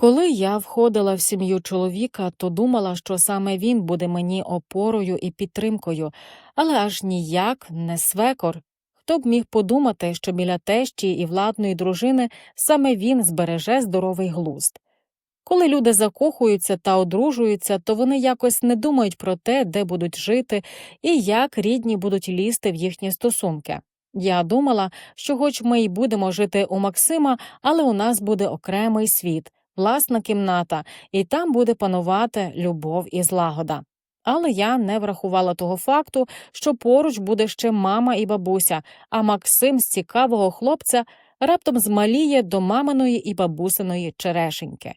Коли я входила в сім'ю чоловіка, то думала, що саме він буде мені опорою і підтримкою, але аж ніяк не свекор. Хто б міг подумати, що біля тещі і владної дружини саме він збереже здоровий глузд. Коли люди закохуються та одружуються, то вони якось не думають про те, де будуть жити і як рідні будуть лізти в їхні стосунки. Я думала, що, хоч ми й будемо жити у Максима, але у нас буде окремий світ, власна кімната, і там буде панувати любов і злагода. Але я не врахувала того факту, що поруч буде ще мама і бабуся, а Максим з цікавого хлопця раптом змаліє до маминої і бабусиної черешеньки.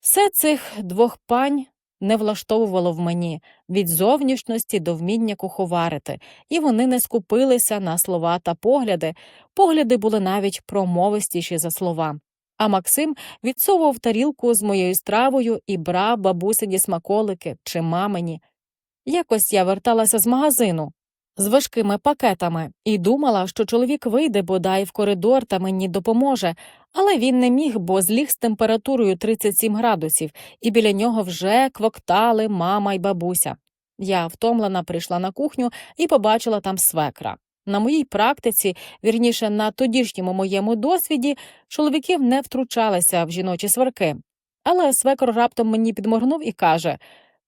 Все цих двох пань не влаштовувало в мені від зовнішності до вміння куховарити, і вони не скупилися на слова та погляди, погляди були навіть промовистіші за слова. А Максим відсовував тарілку з моєю стравою і брав бабусині смаколики чи мамині. Якось я верталася з магазину з важкими пакетами і думала, що чоловік вийде бодай в коридор та мені допоможе, але він не міг, бо зліг з температурою 37 градусів, і біля нього вже квоктали мама й бабуся. Я втомлена прийшла на кухню і побачила там свекра. На моїй практиці, вірніше, на тодішньому моєму досвіді, чоловіків не втручалися в жіночі сварки. Але свекор раптом мені підморгнув і каже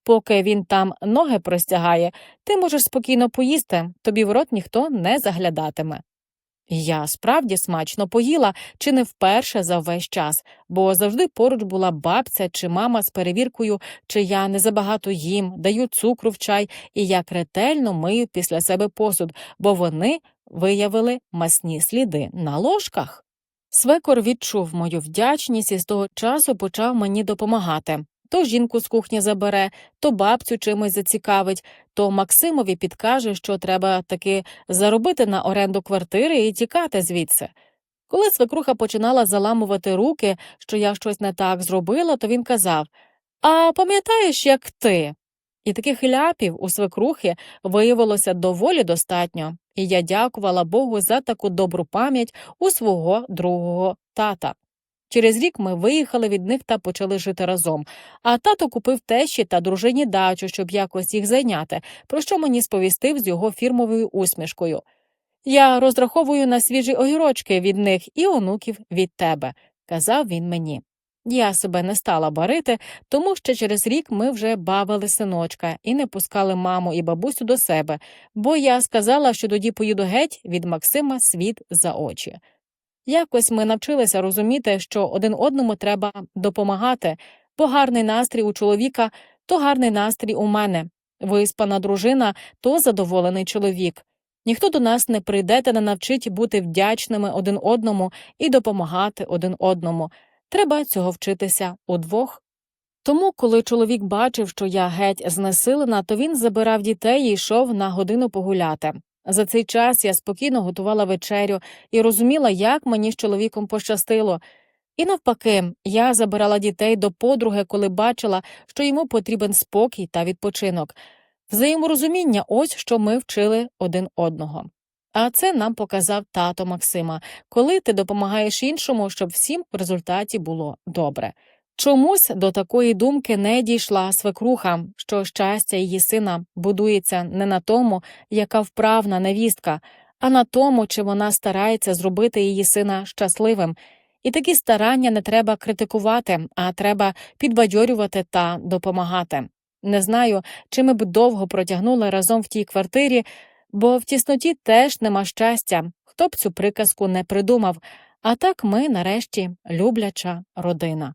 Поки він там ноги простягає, ти можеш спокійно поїсти, тобі в рот ніхто не заглядатиме. Я справді смачно поїла чи не вперше за весь час, бо завжди поруч була бабця чи мама з перевіркою, чи я не забагато їм, даю цукру в чай і як ретельно мию після себе посуд, бо вони виявили масні сліди на ложках. Свекор відчув мою вдячність і з того часу почав мені допомагати. То жінку з кухні забере, то бабцю чимось зацікавить, то Максимові підкаже, що треба таки заробити на оренду квартири і тікати звідси. Коли свекруха починала заламувати руки, що я щось не так зробила, то він казав А пам'ятаєш, як ти? І таких ляпів у свекрухи виявилося доволі достатньо, і я дякувала Богу за таку добру пам'ять у свого другого тата. Через рік ми виїхали від них та почали жити разом. А тато купив тещі та дружині дачу, щоб якось їх зайняти, про що мені сповістив з його фірмовою усмішкою. Я розраховую на свіжі огірочки від них і онуків від тебе, казав він мені. Я себе не стала барити, тому що через рік ми вже бавили синочка і не пускали маму і бабусю до себе, бо я сказала, що тоді поїду геть від Максима світ за очі. Якось ми навчилися розуміти, що один одному треба допомагати, бо гарний настрій у чоловіка то гарний настрій у мене, виспана дружина то задоволений чоловік. Ніхто до нас не прийде та не навчить бути вдячними один одному і допомагати один одному. Треба цього вчитися удвох. Тому, коли чоловік бачив, що я геть знесилена, то він забирав дітей і йшов на годину погуляти. За цей час я спокійно готувала вечерю і розуміла, як мені з чоловіком пощастило. І навпаки, я забирала дітей до подруги, коли бачила, що йому потрібен спокій та відпочинок. Взаєморозуміння ось що ми вчили один одного. А це нам показав тато Максима, коли ти допомагаєш іншому, щоб всім в результаті було добре. Чомусь до такої думки не дійшла свекруха, що щастя її сина будується не на тому, яка вправна невістка, а на тому, чи вона старається зробити її сина щасливим. І такі старання не треба критикувати, а треба підбадьорювати та допомагати. Не знаю, чи ми б довго протягнули разом в тій квартирі, бо в тісноті теж нема щастя, хто б цю приказку не придумав, а так ми, нарешті, любляча родина.